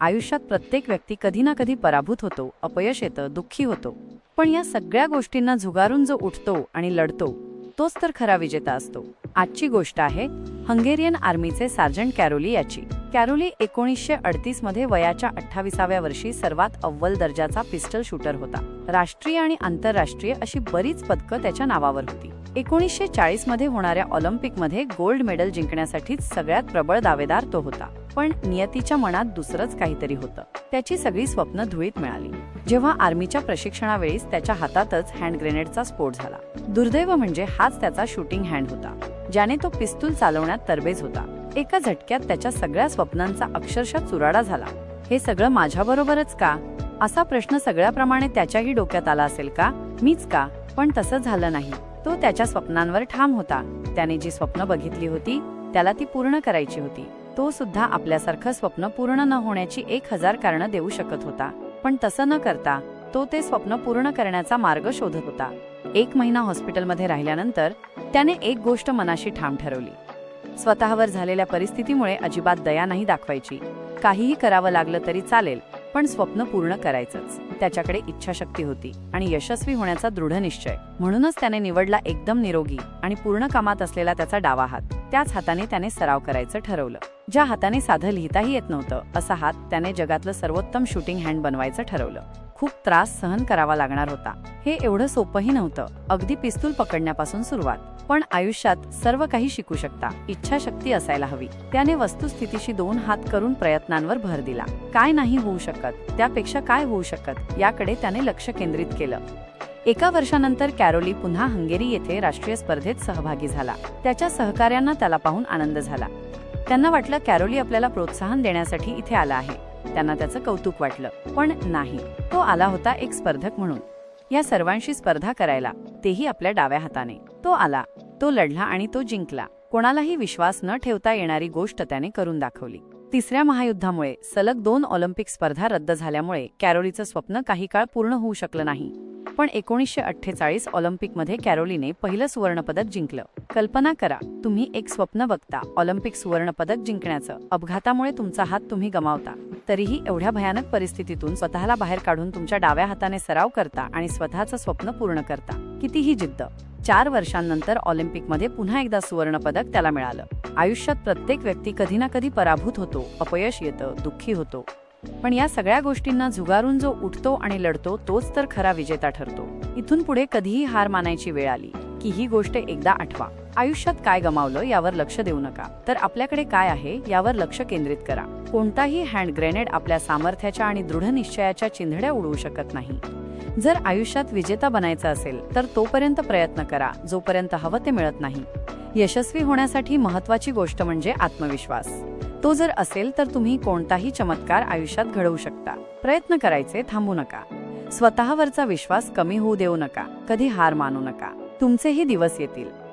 आयुष्यात प्रत्येक व्यक्ती कधी ना कधी पराभूत होतो अपयश येतं दुःखी होतो. पण या सगळ्या गोष्टींना झुगारून जो उठतो आणि लढतो तोच तर खरा विजेता असतो. आजची गोष्ट आहे हंगेरियन आर्मीचे सार्जंट कॅरोली याची. कॅरोली एकोणीसशे अडतीसमध्ये वयाच्या अठ्ठावीसाव्या वर्षी सर्वात अव्वल दर्जाचा पिस्टल शूटर होता. राष्ट्रीय आणि आंतरराष्ट्रीय अशी बरीच पदकं त्याच्या नावावर होती. एकोणीसशे चाळीसमध्ये होणाऱ्या ऑलिम्पिकमध्ये गोल्ड मेडल जिंकण्यासाठीच सगळ्यात प्रबळ दावेदार तो होता. पण नियतीच्या मनात दुसरंच काहीतरी होतं. त्याची सगळी स्वप्न धुळीत मिळाली. जेव्हा आर्मीच्या प्रशिक्षणावेळीस त्याच्या हातातच हँड ग्रेनेडचा स्फोट झाला. दुर्दैव म्हणजे हाच त्याचा शूटिंग हँड होता ज्याने तो पिस्तूल चालवण्यात तरबेज होता. एका झटक्यात त्याच्या सगळ्या स्वप्नांचा अक्षरशः चुराडा झाला. हे सगळं माझ्याबरोबरच का? असा प्रश्न सगळ्याप्रमाणे त्याच्याही डोक्यात आला असेल का? मीच का? पण तसं झालं नाही. तो त्याच्या स्वप्नांवर ठाम होता. त्याने जी स्वप्न बघितली होती त्याला ती पूर्ण करायची होती. तो सुद्धा आपल्यासारखं स्वप्न पूर्ण न होण्याची एक हजार कारणं देऊ शकत होता. पण तसं न करता तो ते स्वप्न पूर्ण करण्याचा मार्ग शोधत होता. एक महिना हॉस्पिटलमध्ये राहिल्यानंतर त्याने एक गोष्ट मनाशी ठाम ठरवली. स्वतःवर झालेल्या परिस्थितीमुळे अजिबात दया नाही दाखवायची. काहीही करावं लागलं तरी चालेल पण स्वप्न पूर्ण करायचंच. त्याच्याकडे इच्छाशक्ती होती आणि यशस्वी होण्याचा दृढ निश्चय म्हणूनच त्याने निवडला एकदम निरोगी आणि पूर्ण कामात असलेला त्याचा डावा हात. त्याच हाताने त्याने सराव करायचं ठरवलं. ज्या हाताने साधं लिहिताही येत नव्हतं असा हात त्याने जगातलं सर्वोत्तम शूटिंग हँड बनवायचं ठरवलं. खूप त्रास सहन करावा लागणार होता. हे एवढं सोपंही नव्हतं. अगदी पिस्तूल पकडण्यापासून सुरुवात. पण आयुष्यात सर्व काही शिकू शकता. इच्छाशक्ती असायला हवी. त्याने वस्तुस्थितीशी दोन हात करून प्रयत्नांवर भर दिला. काय नाही होऊ शकत. त्यापेक्षा काय होऊ शकत? याकडे त्याने लक्ष केंद्रित केलं. एका वर्षानंतर कॅरोली पुन्हा हंगेरी येथे राष्ट्रीय स्पर्धेत सहभागी झाला. त्याच्या सहकार्यांना त्याला पाहून आनंद झाला. त्यांना वाटलं कॅरोली आपल्याला प्रोत्साहन देण्यासाठी इथे आला आहे. त्यांना त्याचं कौतुक वाटलं. पण नाही. तो आला होता एक स्पर्धक म्हणून. या सर्वांशी स्पर्धा करायला. तेही आपल्या डाव्या हाताने. तो आला. तो लढला आणि तो जिंकला. कोणालाही विश्वास न ठेवता येणारी गोष्ट त्याने करून दाखवली. तिसऱ्या महायुद्धामुळे सलग दोन ऑलिम्पिक स्पर्धा रद्द झाल्यामुळे कॅरोलीचं स्वप्न काही काळ पूर्ण होऊ शकलं नाही. पण एकोणीसशे अठ्ठेचाळीस ऑलिम्पिकमध्ये कॅरोलीने पहिलं सुवर्णपदक जिंकलं. कल्पना करा तुम्ही एक स्वप्न बघता ऑलिम्पिक सुवर्णपदक जिंकण्याचं. अपघातामुळे तुमचा हात तुम्ही गमावता. तरीही एवढ्या भयानक परिस्थितीतून स्वतःला बाहेर काढून तुमच्या डाव्या हाताने सराव करता आणि स्वतःचं स्वप्न पूर्ण करता. कितीही जिद्द. चार वर्षांनंतर ऑलिम्पिकमध्ये पुन्हा एकदा सुवर्णपदक त्याला मिळालं. आयुष्यात प्रत्येक व्यक्ती कधी ना कधी पराभूत होतो. अपयश येतं दुःखी होतो. पण या सगळ्या गोष्टींना झुगारून जो उठतो आणि लढतो तोच तर खरा विजेता ठरतो. इथून पुढे कधीही हार मानायची वेळ आली की ही गोष्ट एकदा आठवा. आयुष्यात काय गमावलं यावर लक्ष देऊ नका. तर आपल्याकडे काय आहे यावर लक्ष केंद्रित करा. कोणताही हँड ग्रेनेड आपल्या सामर्थ्याच्या आणि दृढ निश्चयाच्या चिंधड्या उडवू शकत नाही. जर आयुष्यात विजेता बनायचा असेल तर तोपर्यंत प्रयत्न करा जोपर्यंत हवं ते मिळत नाही. यशस्वी होण्यासाठी महत्वाची गोष्ट म्हणजे आत्मविश्वास. तो जर असेल तर तुम्ही कोणताही चमत्कार आयुष्यात घडवू शकता. प्रयत्न करायचे थांबू नका. स्वतःवरचा विश्वास कमी होऊ देऊ नका. कधी हार मानू नका. तुमचेही दिवस येतील.